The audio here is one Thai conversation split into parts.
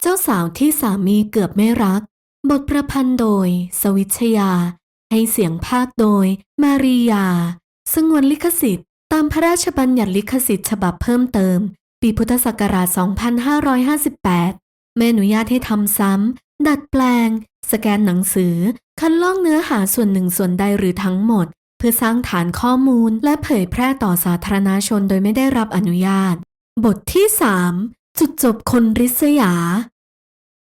เจ้าสาวที่สามีเกือบไม่รัก บทประพันธ์โดย สวิชยา ให้เสียงภาคโดย มาริยา สงวนลิขสิทธิ์ ตามพระราชบัญญัติลิขสิทธิ์ฉบับเพิ่มเติม ปีพุทธศักราช 2558 ไม่อนุญาตให้ทำซ้ำ ดัดแปลง สแกนหนังสือ คัดลอกเนื้อหาส่วนหนึ่งส่วนใดหรือทั้งหมด เพื่อสร้างฐานข้อมูลและเผยแพร่ต่อสาธารณชนโดยไม่ได้รับอนุญาต บทที่ 3 จุดจบคนริษยา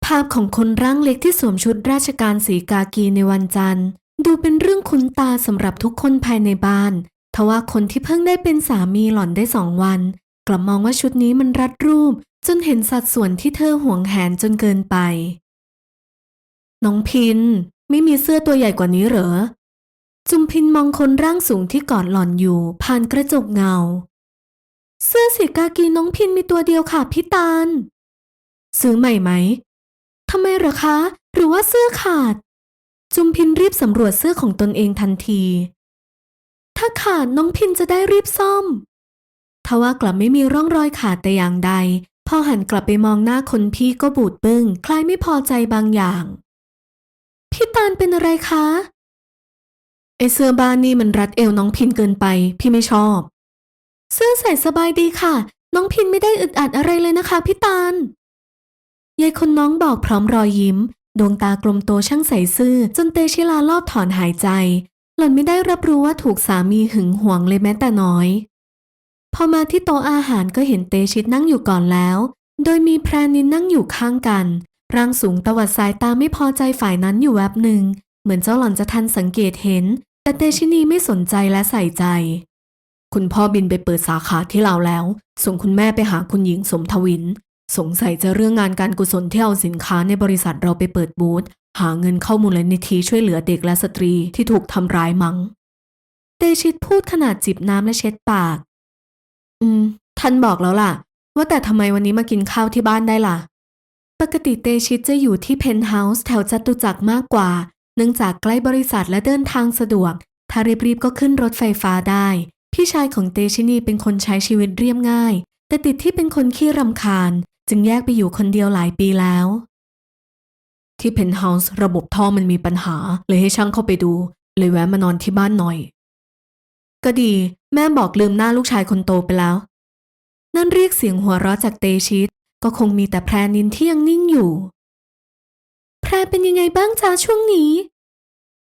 ภาพของคนร่างเล็กที่สวมชุดราชการสีกากีในวันจันทร์ ดูเป็นเรื่องคุ้นตาสำหรับทุกคนภายในบ้าน ทว่าคนที่เพิ่งได้เป็นสามีหล่อนได้สองวัน กลับมองว่าชุดนี้มันรัดรูป จนเห็นสัดส่วนที่เธอห่วงแหนจนเกินไป น้องพิน ไม่มีเสื้อตัวใหญ่กว่านี้เหรอ จุมพินมองคนร่างสูงที่กอดหล่อนอยู่ผ่านกระจกเงา เสื้อสีกากีน้องพินมีตัวเดียวค่ะพี่ตาล ซื้อใหม่ไหม ทำไมเหรอคะ หรือว่าเสื้อขาด จุมพินรีบสำรวจเสื้อของตนเองทันที ถ้าขาดน้องพินจะได้รีบซ่อม ทว่ากลับไม่มีร่องรอยขาดแต่อย่างใด พอหันกลับไปมองหน้าคนพี่ก็บูดบึง้งคล้ายไม่พอใจบางอย่าง พี่ตาลเป็นอะไรคะ ไอเสื้อบ้านนี่มันรัดเอวน้องพินเกินไป พี่ไม่ชอบ เสื้อใส่สบายดีค่ะ น้องพินไม่ได้อึดอัดอะไรเลยนะคะพี่ตาลยายคนน้องบอกพร้อมรอยยิ้ม ดวงตากลมโตช่างใสซื่อ จนเตชิลารอบถอนหายใจ หล่อนไม่ได้รับรู้ว่าถูกสามีหึงหวงเลยแม้แต่น้อย พอมาที่โต๊ะอาหารก็เห็นเตชิตนั่งอยู่ก่อนแล้ว โดยมีแพรนินนั่งอยู่ข้างกัน ร่างสูงตวัดสายตาไม่พอใจฝ่ายนั้นอยู่แวบหนึ่ง เหมือนเจ้าหล่อนจะทันสังเกตเห็น แต่เตชินีไม่สนใจและใส่ใจ คุณพ่อบินไปเปิดสาขาที่ลาวแล้ว ส่งคุณแม่ไปหาคุณหญิงสมทวิน สงสัยจะเรื่องงานการกุศลที่เอาสินค้าในบริษัทเราไปเปิดบูธหาเงินเข้ามูลนิธิช่วยเหลือเด็กและสตรีที่ถูกทำร้ายมัง้งเตชิตพูดขนาดจิบน้ำและเช็ดปาก อืม ท่านบอกแล้วล่ะ ว่าแต่ทำไมวันนี้มากินข้าวที่บ้านได้ล่ะ ปกติเตชิตจะอยู่ที่เพนท์เฮาส์แถวจตุจักรมากกว่า เนื่องจากใกล้บริษัทและเดินทางสะดวก ถ้ารีบๆก็ขึ้นรถไฟฟ้าได้ พี่ชายของเตชินีเป็นคนใช้ชีวิตเรียบง่าย แต่ติดที่เป็นคนขี้รำคาญ จึงแยกไปอยู่คนเดียวหลายปีแล้ว ที่เพนท์เฮาส์ระบบท่อมันมีปัญหา เลยให้ช่างเข้าไปดู เลยแวะมานอนที่บ้านหน่อย ก็ดี แม่บอกลืมหน้าลูกชายคนโตไปแล้ว นั่นเรียกเสียงหัวเราะจากเตชิต ก็คงมีแต่แพรนินที่ยังนิ่งอยู่ แพรเป็นยังไงบ้างจ้าช่วงนี้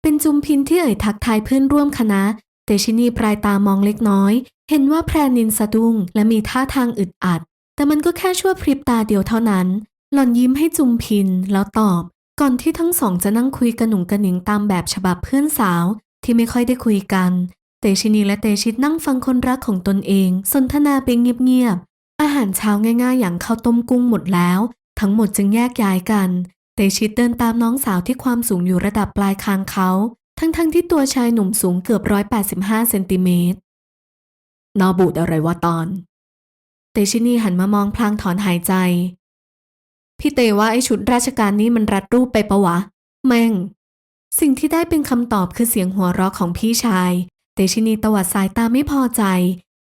เป็นจุมพินที่เอ่ยทักทายเพื่อนร่วมคณะ เตชินีปลายตามองเล็กน้อย เห็นว่าแพรนินสะดุ้งและมีท่าทางอึดอัด แต่มันก็แค่ชั่วพริบตาเดียวเท่านั้น หล่อนยิ้มให้จุมพินแล้วตอบ ก่อนที่ทั้งสองจะนั่งคุยกระหนุ่งกระหนิงตามแบบฉบับเพื่อนสาวที่ไม่ค่อยได้คุยกัน เตชินีและเตชิตนั่งฟังคนรักของตนเอง สนทนาไปเงียบๆ อาหารเช้าง่ายๆ อย่างข้าวต้มกุ้งหมดแล้ว ทั้งหมดจึงแยกย้ายกัน เตชิตเดินตามน้องสาวที่ความสูงอยู่ระดับปลายคางเขา ทั้งๆที่ตัวชายหนุ่มสูงเกือบ 185 เซนติเมตรนาบูดอะไรวะตอน เตชินีหันมามองพลางถอนหายใจ พี่เตว่าไอชุดราชการนี่มันรัดรูปไปปะวะ แม่ง สิ่งที่ได้เป็นคำตอบคือเสียงหัวเราะของพี่ชาย เตชินีตวัดสายตาไม่พอใจ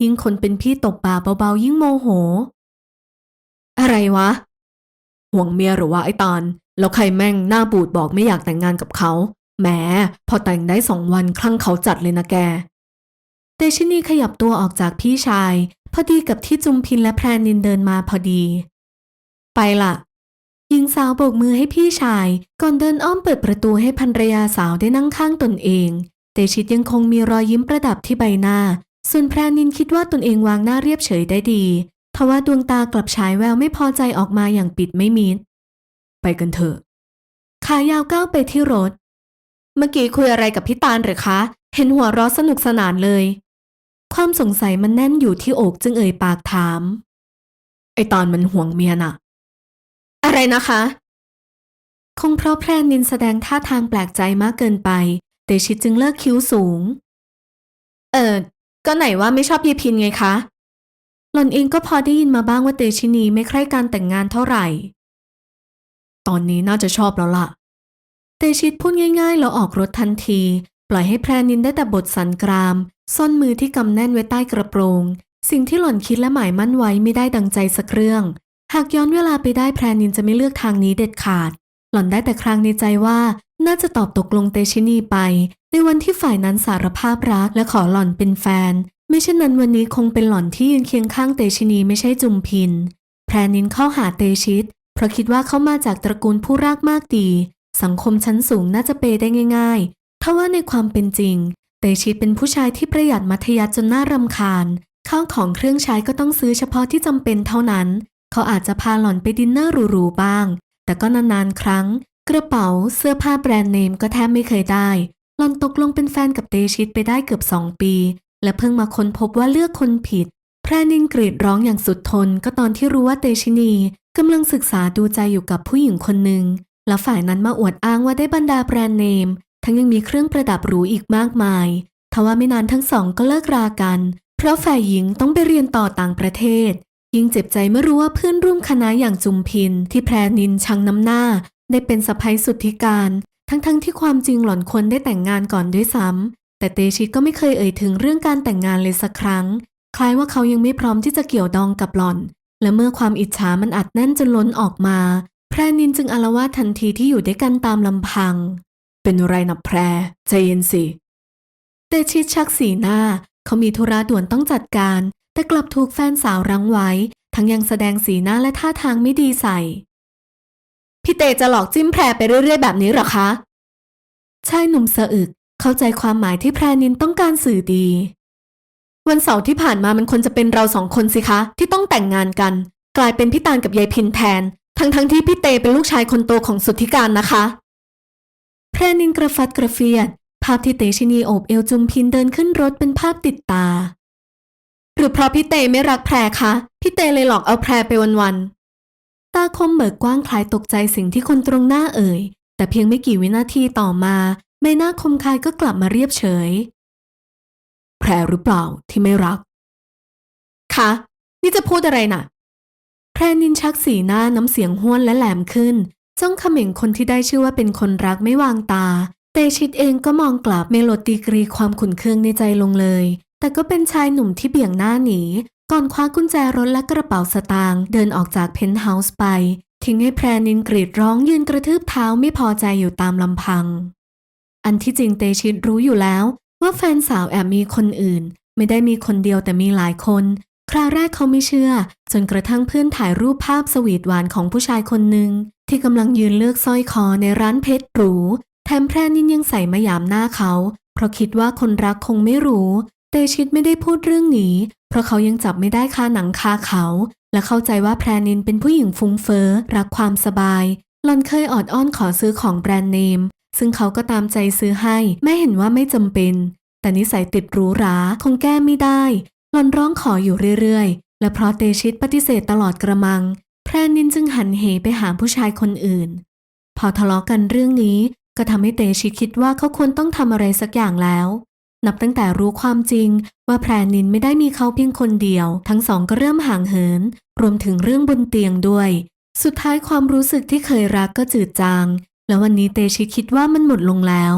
ยิ่งคนเป็นพี่ตบบ่าเบาๆ ยิ่งโมโห อะไรวะ ห่วงเมียหรือว่าไอ้ตอน แล้วใครแม่งหน้าบูดบอกไม่อยากแต่งงานกับเขา แหมพอแต่งได้สองวันคลั่งเขาจัดเลยนะแก เตชินีขยับตัวออกจากพี่ชาย พอดีกับที่จุมพินและแพรนินเดินมาพอดี ไปละหญิงสาวโบกมือให้พี่ชาย ก่อนเดินอ้อมเปิดประตูให้ภรรยาสาวได้นั่งข้างตนเอง เตชิตยังคงมีรอยยิ้มประดับที่ใบหน้า ส่วนแพรนินคิดว่าตนเองวางหน้าเรียบเฉยได้ดีทว่าดวงตากลับฉายแววไม่พอใจออกมาอย่างปิดไม่มิดไปกันเถอะขายาวก้าวไปที่รถ เมื่อกี้คุยอะไรกับพี่ตาลหรือคะ เห็นหัวเราะสนุกสนานเลย ความสงสัยมันแน่นอยู่ที่อกจึงเอ่ยปากถาม ไอตอนมันห่วงเมียน่ะ อะไรนะคะ คงเพราะแพรนินแสดงท่าทางแปลกใจมากเกินไป เตชิตจึงเลิกคิ้วสูง เออก็ไหนว่าไม่ชอบยายพินไงคะ หล่อนเองก็พอได้ยินมาบ้างว่าเตชินีไม่ใคร่การแต่งงานเท่าไหร่ ตอนนี้น่าจะชอบแล้วล่ะ เตชิตพูดง่ายๆ แล้วออกรถทันที ปล่อยให้แพรนินได้แต่บทสันกราม ซ่อนมือที่กำแน่นไว้ใต้กระโปรง สิ่งที่หล่อนคิดและหมายมั่นไว้ไม่ได้ดังใจสักเรื่อง หากย้อนเวลาไปได้แพรนินจะไม่เลือกทางนี้เด็ดขาด หล่อนได้แต่ครางในใจว่า น่าจะตอบตกลงเตชินีไป ในวันที่ฝ่ายนั้นสารภาพรักและขอหล่อนเป็นแฟน ไม่เช่นนั้นวันนี้คงเป็นหล่อนที่ยืนเคียงข้างเตชินีไม่ใช่จุมพิน แพรนินเข้าหาเตชิต เพราะคิดว่าเขามาจากตระกูลผู้รากมากดี สังคมชั้นสูงน่าจะเปย์ได้ง่ายๆทว่าในความเป็นจริง เตชิตเป็นผู้ชายที่ประหยัดมัธยัสถ์จนน่ารำคาญ ข้าวของเครื่องใช้ก็ต้องซื้อเฉพาะที่จำเป็นเท่านั้น เขาอาจจะพาหล่อนไปดินเนอร์หรูๆบ้าง แต่ก็นานๆครั้ง กระเป๋าเสื้อผ้าแบรนด์เนมก็แทบไม่เคยได้ หล่อนตกลงเป็นแฟนกับเตชิตไปได้เกือบสองปี และเพิ่งมาค้นพบว่าเลือกคนผิด แพรนินกรีดร้องอย่างสุดทนก็ตอนที่รู้ว่าเตชินีกำลังศึกษาดูใจอยู่กับผู้หญิงคนหนึ่ง แล้วฝ่ายนั้นมาอวดอ้างว่าได้บรรดาแบรนด์เนม ทั้งยังมีเครื่องประดับหรูอีกมากมาย ทว่าไม่นานทั้งสองก็เลิกรากัน เพราะฝ่ายหญิงต้องไปเรียนต่อต่างประเทศ ยิ่งเจ็บใจเมื่อรู้ว่าเพื่อนร่วมคณะอย่างจุมพิน ที่แพรนินชังน้ำหน้า ได้เป็นสะพ้ยสุดที่การ ทั้งๆที่ความจริงหล่อนควรได้แต่งงานก่อนด้วยซ้ำแต่เตชิตก็ไม่เคยเอ่ยถึงเรื่องการแต่งงานเลยสักครั้ง คล้ายว่าเขายังไม่พร้อมที่จะเกี่ยวดองกับหล่อน และเมื่อความอิจฉามันอัดแน่นจนล้นออกมา แพรนินจึงอาละวาทันทีที่อยู่ด้วยกันตามลำพัง เป็นไรนะแพรใจเย็นสิเตชิตชักสีหน้า เขามีธุระด่วนต้องจัดการ แต่กลับถูกแฟนสาวรั้งไว้ ทั้งยังแสดงสีหน้าและท่าทางไม่ดีใส่ พี่เตจะหลอกจิ้มแพรไปเรื่อย ๆ แบบนี้หรอคะชายหนุ่มสะอึกเข้าใจความหมายที่แพรนินต้องการสื่อดี วันเสาร์ที่ผ่านมามันควรจะเป็นเราสองคนสิคะ ที่ต้องแต่งงานกัน กลายเป็นพี่ตาลกับยายพินแทน ทั้งๆทที่พี่เตเป็นลูกชายคนโตของสุทธิการนะคะ แพรนินกระฟัดกระเฟียด ภาพที่เตชินีโอบเอวจุมพินเดินขึ้นรถเป็นภาพติดตา หรือเพราะพี่เตไม่รักแพรคะพี่เตเลยหลอกเอาแพรไปวันๆตาคมเบิกกว้างคลายตกใจสิ่งที่คนตรงหน้าเอ่ย แต่เพียงไม่กี่วินาทีต่อมาใบหน้าคมคายก็กลับมาเรียบเฉย แพรหรือเปล่าที่ไม่รักคะนี่จะพูดอะไรน่ะ แพรนินชักสีหน้าน้ำเสียงห้วนและแหลมขึ้น จ้องเขม่งคนที่ได้ชื่อว่าเป็นคนรักไม่วางตา เตชิตเองก็มองกลับเมโลดีกรีความขุ่นเคืองในใจลงเลย แต่ก็เป็นชายหนุ่มที่เบี่ยงหน้าหนี ก่อนคว้ากุญแจรถและกระเป๋าสตางค์เดินออกจากเพนท์เฮาส์ไป ทิ้งให้แพรนินกรีดร้องยืนกระทืบเท้าไม่พอใจอยู่ตามลำพัง อันที่จริงเตชิตรู้อยู่แล้ว ว่าแฟนสาวแอบมีคนอื่น ไม่ได้มีคนเดียวแต่มีหลายคน ราวแรกเขาไม่เชื่อ จนกระทั่งเพื่อนถ่ายรูปภาพสวีทหวานของผู้ชายคนหนึ่งที่กำลังยืนเลือกสร้อยคอในร้านเพชรหรูแถมแพรนินยังใส่มายามหน้าเขา เพราะคิดว่าคนรักคงไม่รู้ เตชิตไม่ได้พูดเรื่องนี้ เพราะเขายังจับไม่ได้คาหนังคาเขา และเข้าใจว่าแพรนินเป็นผู้หญิงฟุ้งเฟ้อรักความสบายหลอนเคยออดอ้อนขอซื้อของแบรนด์เนม ซึ่งเขาก็ตามใจซื้อให้ แม่เห็นว่าไม่จำเป็น แต่นิสัยติดหรูหราคงแก้ไม่ได้ หลอนร้องขออยู่เรื่อยๆ และเพราะเตชิตปฏิเสธตลอดกระมัง แพรนินจึงหันเหไปหาผู้ชายคนอื่น พอทะเลาะกันเรื่องนี้ก็ทำให้เตชิตคิดว่าเขาควรต้องทำอะไรสักอย่างแล้ว นับตั้งแต่รู้ความจริงว่าแพรนินไม่ได้มีเขาเพียงคนเดียว ทั้งสองก็เริ่มห่างเหิน รวมถึงเรื่องบนเตียงด้วย สุดท้ายความรู้สึกที่เคยรักก็จืดจาง แล้ววันนี้เตชิตคิดว่ามันหมดลงแล้ว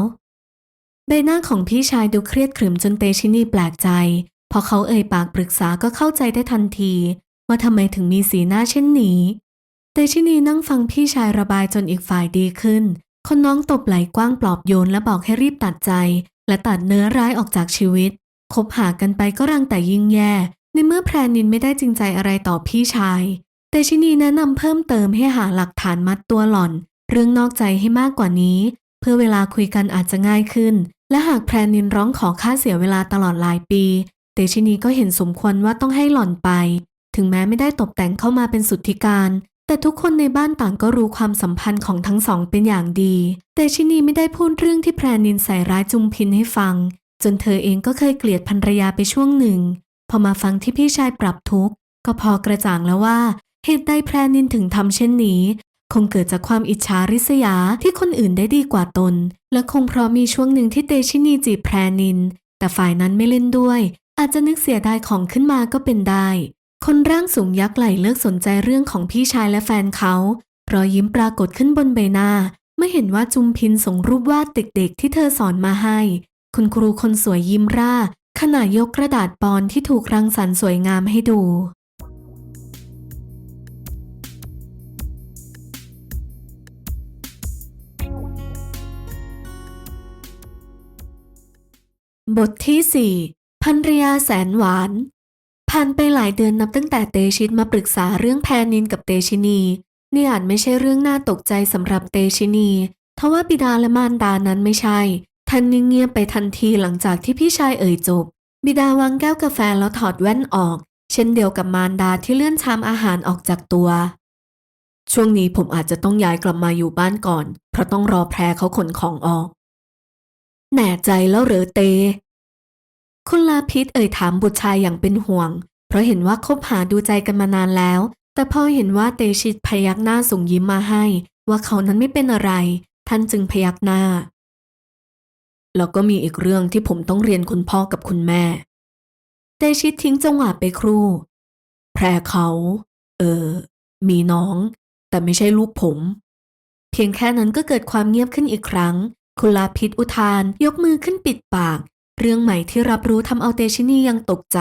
ใบหน้าของพี่ชายดูเครียดขรึมจนเตชินีแปลกใจ อเขาเอ่ยปากปรึกษาก็เข้าใจได้ทันที ว่าทำไมถึงมีสีหน้าเช่นนี้เตชินีนั่งฟังพี่ชายระบายจนอีกฝ่ายดีขึ้น คนน้องตบไหลกว้างปลอบโยนและบอกให้รีบตัดใจ และตัดเนื้อร้ายออกจากชีวิต คบหากันไปก็รังแต่ยิ่งแย่ ในเมื่อแพรนินไม่ได้จริงใจอะไรต่อพี่ชายเตชินีแนะนำเพิ่มเติมให้หาหลักฐานมัดตัวหล่อน เรื่องนอกใจให้มากกว่านี้ เพื่อเวลาคุยกันอาจจะง่ายขึ้นและหากแพรนินร้องขอค่าเสียเวลาตลอดหลายปี เตชินีก็เห็นสมควรว่าต้องให้หล่อนไป ถึงแม้ไม่ได้ตกแต่งเข้ามาเป็นสุทธิการ แต่ทุกคนในบ้านต่างก็รู้ความสัมพันธ์ของทั้งสองเป็นอย่างดี เตชินีไม่ได้พูดเรื่องที่แพรนินใส่ร้ายจุมพินให้ฟัง จนเธอเองก็เคยเกลียดภรรยาไปช่วงหนึ่ง พอมาฟังที่พี่ชายปรับทุกข์ก็พอกระจ่างแล้วว่าเหตุใดแพรนินถึงทำเช่นนี้ คงเกิดจากความอิจฉาริษยาที่คนอื่นได้ดีกว่าตน และคงเพราะมีช่วงหนึ่งที่เตชินีจีบแพรนิน แต่ฝ่ายนั้นไม่เล่นด้วย อาจจะนึกเสียดายของขึ้นมาก็เป็นได้ คนร่างสูงยักษ์ไหลเลิกสนใจเรื่องของพี่ชายและแฟนเขารอยยิ้มปรากฏขึ้นบนใบหน้า เมื่อเห็นว่าจุมพินส่งรูปวาดเด็กๆ ที่เธอสอนมาให้ คุณครูคนสวยยิ้มร่า ขณะยกกระดาษปอนที่ถูกรังสรรค์สวยงามให้ดูบทที่ พันรยาแสนหวาน ผ่านไปหลายเดือนนับตั้งแต่เตชิตมาปรึกษาเรื่องแพนินกับเตชินี นี่อาจไม่ใช่เรื่องน่าตกใจสำหรับเตชินีทว่าบิดาและมารดานั้นไม่ใช่ ท่านนิ่งเงียบไปทันทีหลังจากที่พี่ชายเอ่ยจบ บิดาวางแก้วกาแฟแล้วถอดแว่นออก เช่นเดียวกับมารดาที่เลื่อนชามอาหารออกจากตัว ช่วงนี้ผมอาจจะต้องย้ายกลับมาอยู่บ้านก่อน เพราะต้องรอแพรเขาขนของออก แหน่ใจแล้วเหรอเต คุณลาพิษเอ่ยถามบุตรชายอย่างเป็นห่วง เพราะเห็นว่าคบหาดูใจกันมานานแล้ว แต่พอเห็นว่าเตชิตพยักหน้าส่งยิ้มมาให้ ว่าเขานั้นไม่เป็นอะไร ท่านจึงพยักหน้า แล้วก็มีอีกเรื่องที่ผมต้องเรียนคุณพ่อกับคุณแม่ เตชิตทิ้งจังหวะไปครู่ แพรเขา เออ มีน้อง แต่ไม่ใช่ลูกผม เพียงแค่นั้นก็เกิดความเงียบขึ้นอีกครั้ง คุณลาพิษอุทานยกมือขึ้นปิดปาก เรื่องใหม่ที่รับรู้ทำเอาเตชินียังตกใจ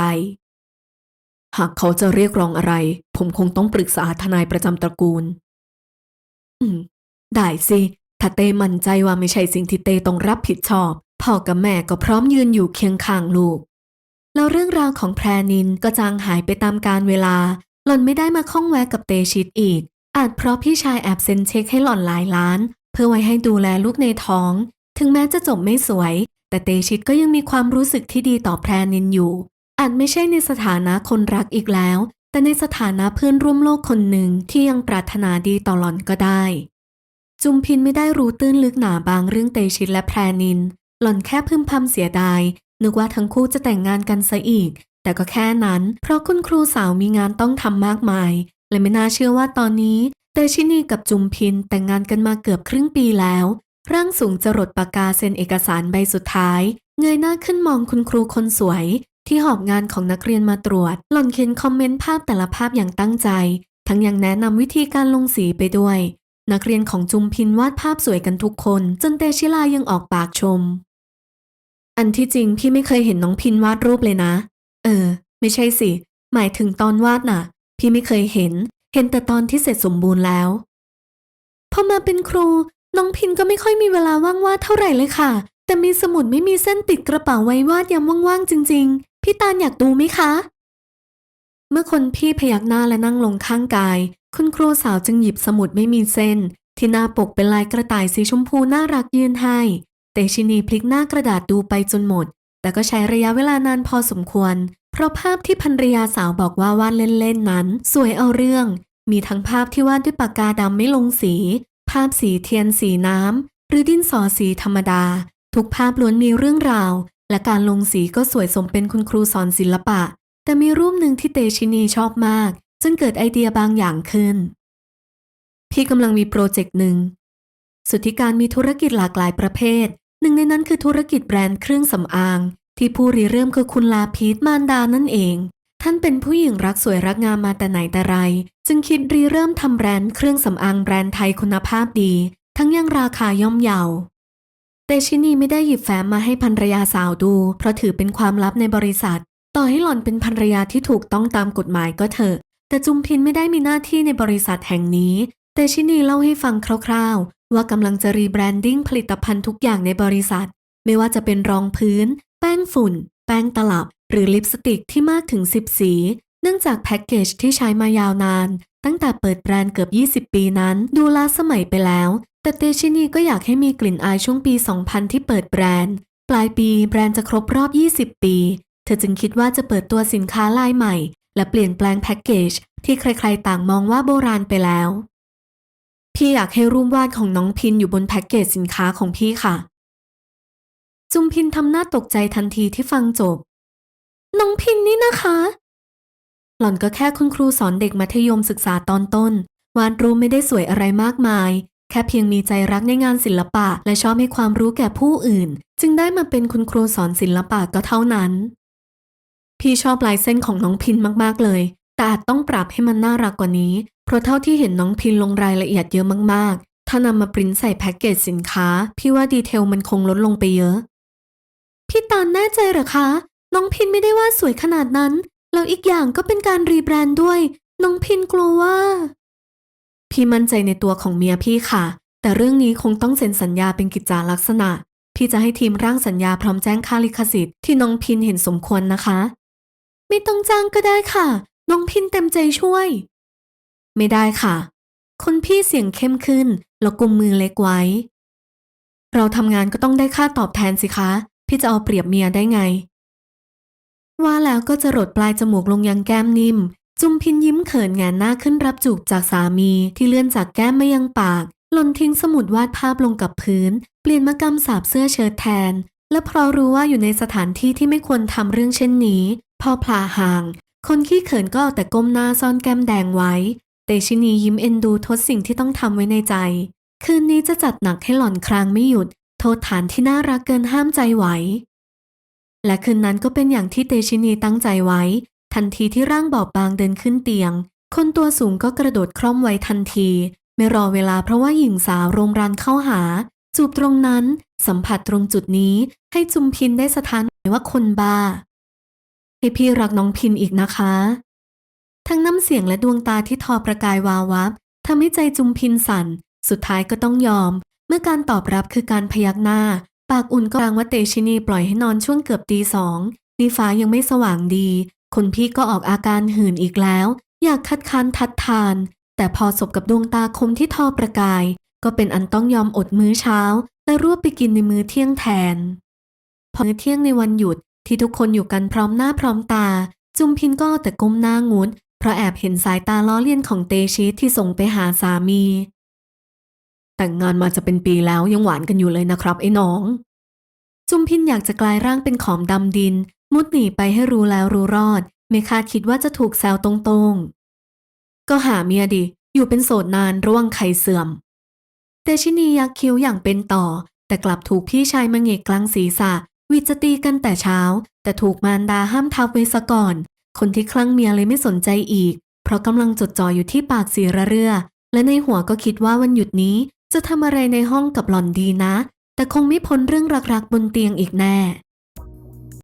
หากเขาจะเรียกร้องอะไร ผมคงต้องปรึกษาทนายประจำตระกูล อืม ได้สิ ถ้าเตมั่นใจว่าไม่ใช่สิ่งที่เตต้องรับผิดชอบพ่อกับแม่ก็พร้อมยืนอยู่เคียงข้างลูก แล้วเรื่องราวของแพรนินก็จางหายไปตามกาลเวลา หล่อนไม่ได้มาข้องแวะกับเตชิตอีก อาจเพราะพี่ชายแอบเซ็นเช็คให้หล่อนหลายล้าน เพื่อไว้ให้ดูแลลูกในท้อง ถึงแม้จะจบไม่สวย แต่เตชิตก็ยังมีความรู้สึกที่ดีต่อแพรนินอยู่ อาจไม่ใช่ในสถานะคนรักอีกแล้ว แต่ในสถานะเพื่อนร่วมโลกคนหนึ่งที่ยังปรารถนาดีต่อหล่อนก็ได้ จุมพินไม่ได้รู้ตื้นลึกหนาบางเรื่องเตชิตและแพรนิน หล่อนแค่พึมพำเสียดาย นึกว่าทั้งคู่จะแต่งงานกันซะอีก แต่ก็แค่นั้น เพราะคุณครูสาวมีงานต้องทำมากมาย และไม่น่าเชื่อว่าตอนนี้เตชินีกับจุมพินแต่งงานกันมาเกือบครึ่งปีแล้ว ร่างสูงจรดปากกาเซ็นเอกสารใบสุดท้าย เงยหน้าขึ้นมองคุณครูคนสวย ที่หอบงานของนักเรียนมาตรวจ หล่อนเขียนคอมเมนต์ภาพแต่ละภาพอย่างตั้งใจ ทั้งยังแนะนำวิธีการลงสีไปด้วย นักเรียนของจุมพินวาดภาพสวยกันทุกคน จนเตชิลายังออกปากชม อันที่จริงพี่ไม่เคยเห็นน้องพินวาดรูปเลยนะ เออ ไม่ใช่สิ หมายถึงตอนวาดน่ะ พี่ไม่เคยเห็น เห็นแต่ตอนที่เสร็จสมบูรณ์แล้วพอมาเป็นครู น้องพินก็ไม่ค่อยมีเวลาว่างวาดเท่าไหร่เลยค่ะ แต่มีสมุดไม่มีเส้นติดกระเป๋าไว้วาดยามว่างๆจริง ๆ พี่ตาลอยากดูไหมคะ เมื่อคนพี่พยักหน้าและนั่งลงข้างกาย คุณครูสาวจึงหยิบสมุดไม่มีเส้น ที่หน้าปกเป็นลายกระต่ายสีชมพูน่ารักยื่นให้เตชินีพลิกหน้ากระดาษดูไปจนหมด แต่ก็ใช้ระยะเวลานานพอสมควร เพราะภาพที่ภรรยาสาวบอกว่าวาดเล่นๆนั้น สวยเอาเรื่อง มีทั้งภาพที่วาดด้วยปากกาดำไม่ลงสี ภาพสีเทียนสีน้ำ หรือดินสอสีธรรมดา ทุกภาพล้วนมีเรื่องราว และการลงสีก็สวยสมเป็นคุณครูสอนศิลปะ แต่มีรูปหนึ่งที่เตชินีชอบมากจนเกิดไอเดียบางอย่างขึ้น พี่กำลังมีโปรเจกต์หนึ่ง สุทธิการมีธุรกิจหลากหลายประเภท หนึ่งในนั้นคือธุรกิจแบรนด์เครื่องสำอาง ที่ผู้ริเริ่มคือคุณลาพีทมารดานั่นเอง ท่านเป็นผู้หญิงรักสวยรักงามมาแต่ไหนแต่ไร จึงคิดริเริ่มทำแบรนด์เครื่องสำอางแบรนด์ไทยคุณภาพดี ทั้งยังราคาย่อมเยาเตชินีไม่ได้หยิบแฟ้มมาให้ภรรยาสาวดู เพราะถือเป็นความลับในบริษัท ต่อให้หล่อนเป็นภรรยาที่ถูกต้องตามกฎหมายก็เถอะ แต่จุมพินไม่ได้มีหน้าที่ในบริษัทแห่งนี้ เตชินีเล่าให้ฟังคร่าวๆ ว่ากำลังจะรีแบรนดิ้งผลิตภัณฑ์ทุกอย่างในบริษัท ไม่ว่าจะเป็นรองพื้น แป้งฝุ่น แป้งตลับ หรือลิปสติกที่มากถึง 10 สี เนื่องจากแพ็กเกจที่ใช้มายาวนาน ตั้งแต่เปิดแบรนด์เกือบ 20 ปีนั้น ดูล้าสมัยไปแล้ว แต่เตชินีก็อยากให้มีกลิ่นอายช่วงปี 2000 ที่เปิดแบรนด์ ปลายปีแบรนด์จะครบรอบ 20 ปี เธอจึงคิดว่าจะเปิดตัวสินค้าลายใหม่ และเปลี่ยนแปลงแพ็กเกจที่ใครๆ ต่างมองว่าโบราณไปแล้ว พี่อยากให้รูปวาดของน้องพินอยู่บนแพ็กเกจสินค้าของพี่ค่ะ จุมพินทำหน้าตกใจทันทีที่ฟังจบ น้องพินนี่นะคะ หล่อนก็แค่คุณครูสอนเด็กมัธยมศึกษาตอนต้น วาดรูปไม่ได้สวยอะไรมากมาย แค่เพียงมีใจรักในงานศิลปะ และชอบให้ความรู้แก่ผู้อื่น จึงได้มาเป็นคุณครูสอนศิลปะก็เท่านั้น พี่ชอบลายเส้นของน้องพินมากๆเลย แต่อาจต้องปรับให้มันน่ารักกว่านี้ เพราะเท่าที่เห็นน้องพินลงรายละเอียดเยอะมากๆ ถ้านำมาปริ้นใส่แพ็กเกจสินค้า พี่ว่าดีเทลมันคงลดลงไปเยอะพี่ตาลแน่ใจหรอคะ น้องพินไม่ได้ว่าสวยขนาดนั้น แล้วอีกอย่างก็เป็นการรีแบรนด์ด้วย น้องพินกลัวว่า พี่มั่นใจในตัวของเมียพี่ค่ะ แต่เรื่องนี้คงต้องเซ็นสัญญาเป็นกิจจาลักษณะ พี่จะให้ทีมร่างสัญญาพร้อมแจ้งค่าลิขสิทธิ์ที่น้องพินเห็นสมควรนะคะ ไม่ต้องจ้างก็ได้ค่ะ น้องพินเต็มใจช่วย ไม่ได้ค่ะคนพี่เสียงเข้มขึ้นแล้วกุมมือเล็กไว้ เราทำงานก็ต้องได้ค่าตอบแทนสิคะ พี่จะเอาเปรียบเมียได้ไง ว่าแล้วก็จะรดปลายจมูกลงยังแก้มนิ่ม จุมพินยิ้มเขินแงนหน้าขึ้นรับจูบจากสามีที่เลื่อนจากแก้มมายังปาก หล่นทิ้งสมุดวาดภาพลงกับพื้น เปลี่ยนมากำสาบเสื้อเชิ้ตแทน และเพราะรู้ว่าอยู่ในสถานที่ที่ไม่ควรทำเรื่องเช่นนี้ พอพลาห่าง คนขี้เขินก็เอาแต่ก้มหน้าซ่อนแก้มแดงไว้ เตชินียิ้มเอ็นดูทดสิ่งที่ต้องทำไว้ในใจ คืนนี้จะจัดหนักให้หล่อนครางไม่หยุด โทษฐานที่น่ารักเกินห้ามใจไหว และคืนนั้นก็เป็นอย่างที่เตชินีตั้งใจไว้ ทันทีที่ร่างบอบบางเดินขึ้นเตียง คนตัวสูงก็กระโดดคล่อมไว้ทันที ไม่รอเวลาเพราะว่าหญิงสาวโรงรันเข้าหา จูบตรงนั้น สัมผัสตรงจุดนี้ให้จุมพินได้สถานว่าคนบ้า ให้พี่รักน้องพินอีกนะคะ ทั้งน้ำเสียงและดวงตาที่ทอประกายวาววับทำให้ใจจุมพินสั่น สุดท้ายก็ต้องยอม เมื่อการตอบรับคือการพยักหน้าากอุ่นก็อ้างว่าเตชินีปล่อยให้นอนช่วงเกือบตีสองนี่ฟ้ายังไม่สว่างดี คนพี่ก็ออกอาการหื่นอีกแล้ว อยากคัดค้านทัดทาน แต่พอสบกับดวงตาคมที่ทอประกาย ก็เป็นอันต้องยอมอดมื้อเช้า และรวบไปกินในมื้อเที่ยงแทน พอมื้อเที่ยงในวันหยุดที่ทุกคนอยู่กันพร้อมหน้าพร้อมตา จุมพินก็เอาแต่ก้มหน้างุดเพราะแอบเห็นสายตาล้อเลียนของเตชิตที่ส่งไปหาสามี แต่งงานมาจะเป็นปีแล้วยังหวานกันอยู่เลยนะครับไอ้น้อง จุมพินอยากจะกลายร่างเป็นขอมดำดิน มุดหนีไปให้รู้แล้วรู้รอด ไม่คาดคิดว่าจะถูกแซวตรงๆ ก็หาเมียดิ อยู่เป็นโสดนานระวังไข่เสื่อม เตชินียักคิ้วอย่างเป็นต่อ แต่กลับถูกพี่ชายมาเหงกกลางศีรษะ วิจะตีกันแต่เช้า แต่ถูกมารดาห้ามทับไว้ซะก่อน คนที่คลั่งเมียเลยไม่สนใจอีก เพราะกำลังจดจ่ออยู่ที่ปากสีระเรือและในหัวก็คิดว่าวันหยุดนี้ จะทำอะไรในห้องกับหล่อนดีนะ แต่คงไม่พ้นเรื่องรักๆบนเตียงอีกแน่